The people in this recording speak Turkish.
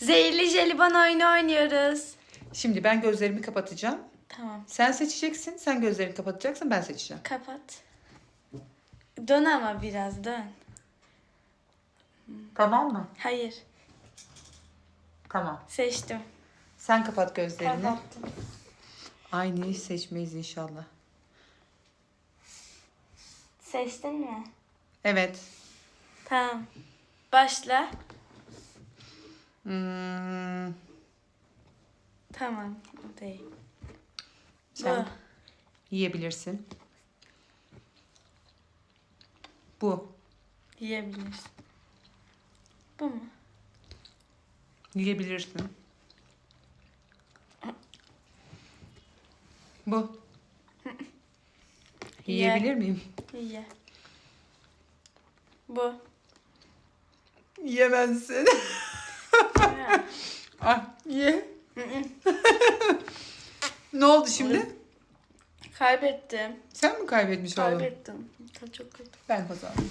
Zehirli jelibon oyunu oynuyoruz. Şimdi ben gözlerimi kapatacağım. Tamam. Sen seçeceksin. Sen gözlerini kapatacaksın. Ben seçeceğim. Kapat. Dön ama biraz dön. Tamam mı? Hayır. Tamam. Seçtim. Sen kapat gözlerini. Kapattım. Aynıyı seçmeyiz inşallah. Seçtin mi? Evet. Tamam. Başla. Hmm, Tamam. Değil. sen Bu. yiyebilirsin. Bu. Yiyebilirsin. Bu mu? Yiyebilirsin. Bu. Yiyebilir miyim? Ye. Bu. Yemezsin. ah, ye. ne oldu şimdi? Kaybettim. Sen mi kaybetmiş oldun? Kaybettim. Çok kötü. Ben kazandım.